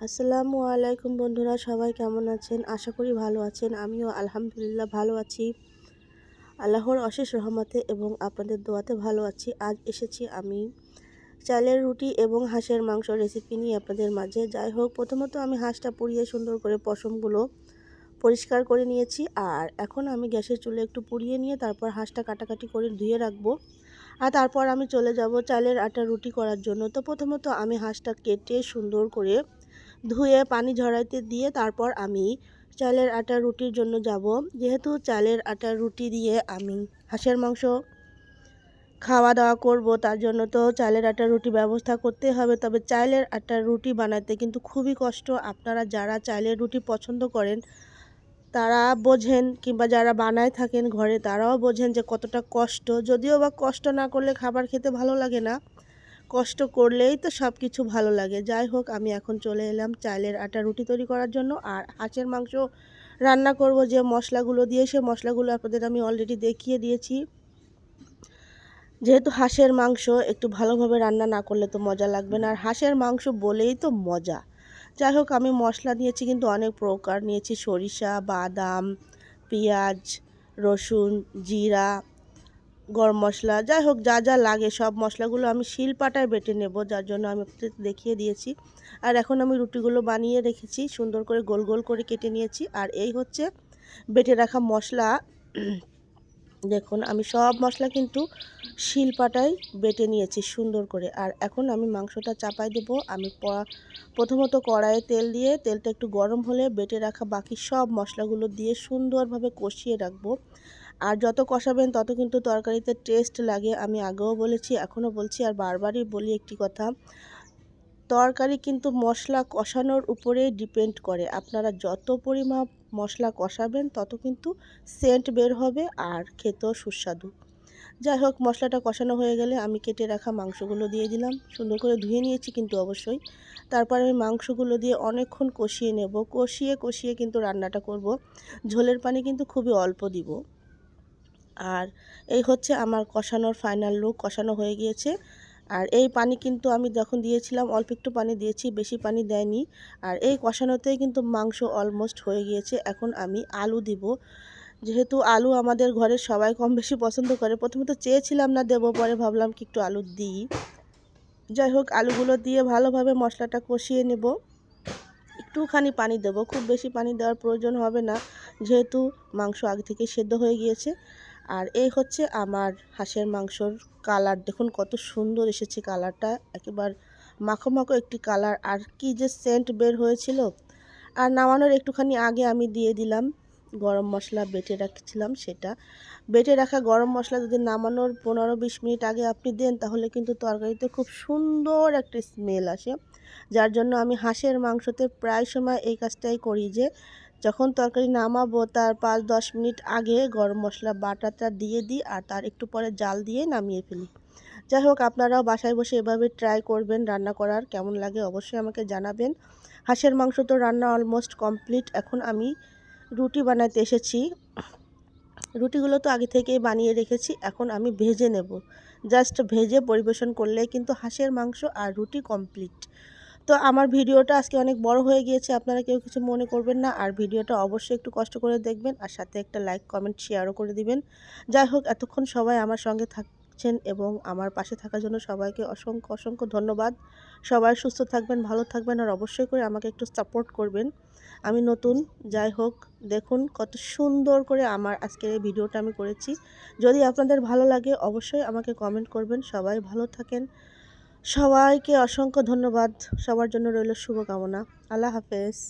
আসসালামু আলাইকুম বন্ধুরা, সবাই কেমন আছেন? আশা করি ভালো আছেন। আমিও আলহামদুলিল্লাহ ভালো আছি। আল্লাহর অশেষ রহমতে এবং আপনাদের দোয়াতে ভালো আছি। আজ এসেছি আমি চালের রুটি এবং হাঁসের মাংস রেসিপি নিয়ে আপনাদের মাঝে। যাই হোক, প্রথমত আমি হাঁসটা পুড়িয়ে সুন্দর করে পশমগুলো পরিষ্কার করে নিয়েছি। আর এখন আমি গ্যাসের চুলে একটু পুড়িয়ে নিয়ে তারপর হাঁসটা কাটাকাটি করে ধুয়ে রাখব। আর তারপর আমি চলে যাব চালের আটা রুটি করার জন্য। তো প্রথমত আমি হাঁসটা কেটে সুন্দর করে ধুয়ে পানি ঝরাইতে দিয়ে তারপর আমি চালের আটা রুটির জন্য যাব। যেহেতু চালের আটা রুটি দিয়ে আমি হাঁসের মাংস খাওয়া দাওয়া করব, তার জন্য তো চালের আটা রুটি ব্যবস্থা করতে হবে। তবে চালের আটার রুটি বানাতে কিন্তু খুবই কষ্ট। আপনারা যারা চালের রুটি পছন্দ করেন, তারা বোঝেন কিংবা যারা বানায় থাকেন ঘরে, তারাও বোঝেন যে কতটা কষ্ট। যদিও বা কষ্ট না করলে খাবার খেতে ভালো লাগে না কষ্ট করলেই তো সব কিছু ভালো লাগে। যাই হোক, আমি এখন চলে এলাম চালের আটা রুটি তৈরি করার জন্য। আর হাঁসের মাংস রান্না করব যে মশলাগুলো দিয়ে, সে মশলাগুলো আপনাদের আমি অলরেডি দেখিয়ে দিয়েছি। যেহেতু হাঁসের মাংস, একটু ভালোভাবে রান্না না করলে তো মজা লাগবে না। আর হাঁসের মাংস বলেই তো মজা। যাই হোক, আমি মশলা নিয়েছি কিন্তু অনেক প্রকার। নিয়েছি সরিষা, বাদাম, পেঁয়াজ, রসুন, জিরা গরম মশলা, যাই হোক যা যা লাগে সব মশলাগুলো আমি শিলপাটায় বেটে নেব, যার জন্য আমি দেখিয়ে দিয়েছি। আর এখন আমি রুটিগুলো বানিয়ে রেখেছি, সুন্দর করে গোল গোল করে কেটে নিয়েছি। আর এই হচ্ছে বেটে রাখা মশলা। দেখুন, আমি সব মশলা কিন্তু শিলপাটায় বেটে নিয়েছি সুন্দর করে। আর এখন আমি মাংসটা চাপাই দেব। আমি প্রথমত কড়াইয়ে তেল দিয়ে, তেলটা একটু গরম হলে বেটে রাখা বাকি সব মশলাগুলো দিয়ে সুন্দরভাবে কষিয়ে রাখব। আর যত কষাবেন, তত কিন্তু তরকারিতে টেস্ট লাগে। আমি আগেও বলেছি, এখনও বলছি আর বারবারই বলি একটি কথা। তরকারি কিন্তু মশলা কষানোর উপরেই ডিপেন্ড করে। আপনারা যত পরিমাপ মশলা কষাবেন, তত কিন্তু সেন্ট বের হবে আর খেতেও সুস্বাদু। যাই হোক, মশলাটা কষানো হয়ে গেলে আমি কেটে রাখা মাংসগুলো দিয়ে দিলাম। সুন্দর করে ধুয়ে নিয়েছি কিন্তু অবশ্যই। তারপর আমি মাংসগুলো দিয়ে অনেকক্ষণ কষিয়ে নেব। কষিয়ে কষিয়ে কিন্তু রান্নাটা করব। ঝোলের পানি কিন্তু খুবই অল্প দিব। আর এই হচ্ছে আমার কষানোর ফাইনাল লুক কষানো হয়ে গিয়েছে। আর এই পানি কিন্তু আমি যখন দিয়েছিলাম, অল্প একটু পানি দিয়েছি, বেশি পানি দেয়নি। আর এই কষানোতেই কিন্তু মাংস অলমোস্ট হয়ে গিয়েছে। এখন আমি আলু দিব। যেহেতু আলু আমাদের ঘরে সবাই কম বেশি পছন্দ করে, প্রথমে তো চেয়েছিলাম না দেবো, পরে ভাবলাম কি একটু আলু দিই। যাই হোক, আলুগুলো দিয়ে ভালোভাবে মশলাটা কষিয়ে নেব। একটুখানি পানি দেব। খুব বেশি পানি দেওয়ার প্রয়োজন হবে না, যেহেতু মাংস আগে থেকে সেদ্ধ হয়ে গিয়েছে। আর এই হচ্ছে আমার হাঁসের মাংসর কালার। দেখুন কত সুন্দর এসেছে কালারটা। একেবার মাখো মাখো একটি কালার। আর কি যে সেন্ট বের হয়েছিল। আর নামানোর একটুখানি আগে আমি দিয়ে দিলাম গরম মশলা, বেটে রাখছিলাম সেটা। বেটে রাখা গরম মশলা যদি নামানোর পনেরো বিশ মিনিট আগে আপনি দেন, তাহলে কিন্তু তরকারিতে খুব সুন্দর একটা স্মেল আসে। যার জন্য আমি হাঁসের মাংসতে প্রায় সময় এই কাজটাই করি যে যখন তরকারি নামাবো, তার পাঁচ দশ মিনিট আগে গরম মশলা বাটাটা দিয়ে দিই আর তার একটু পরে জাল দিয়ে নামিয়ে ফেলি। যাই হোক, আপনারাও বাসায় বসে এভাবে ট্রাই করবেন রান্না করার। কেমন লাগে অবশ্যই আমাকে জানাবেন। হাঁসের মাংস তো রান্না অলমোস্ট কমপ্লিট এখন আমি রুটি বানাতে এসেছি। রুটিগুলো তো আগে থেকেই বানিয়ে রেখেছি। এখন আমি ভেজে নেব। জাস্ট ভেজে পরিবেশন করলে কিন্তু হাঁসের মাংস আর রুটি কমপ্লিট তো আমার ভিডিওটা আজকে অনেক বড় হয়ে গিয়েছে, আপনারা কেউ কিছু মনে করবেন না। আর ভিডিওটা অবশ্যই একটু কষ্ট করে দেখবেন আর সাথে একটা লাইক, কমেন্ট, শেয়ারও করে দিবেন। যাই হোক, এতক্ষণ সবাই আমার সঙ্গে থাকছেন এবং আমার পাশে থাকার জন্য সবাইকে অসংখ্য অসংখ্য ধন্যবাদ। সবাই সুস্থ থাকবেন, ভালো থাকবেন আর অবশ্যই করে আমাকে একটু সাপোর্ট করবেন। আমি নতুন, যাই হোক, দেখুন কত সুন্দর করে আমার আজকের এই ভিডিওটা আমি করেছি। যদি আপনাদের ভালো লাগে, অবশ্যই আমাকে কমেন্ট করবেন। সবাই ভালো থাকেন। সবাইকে অসংখ্য ধন্যবাদ। সবার জন্য রইল শুভকামনা। আল্লাহ হাফেজ।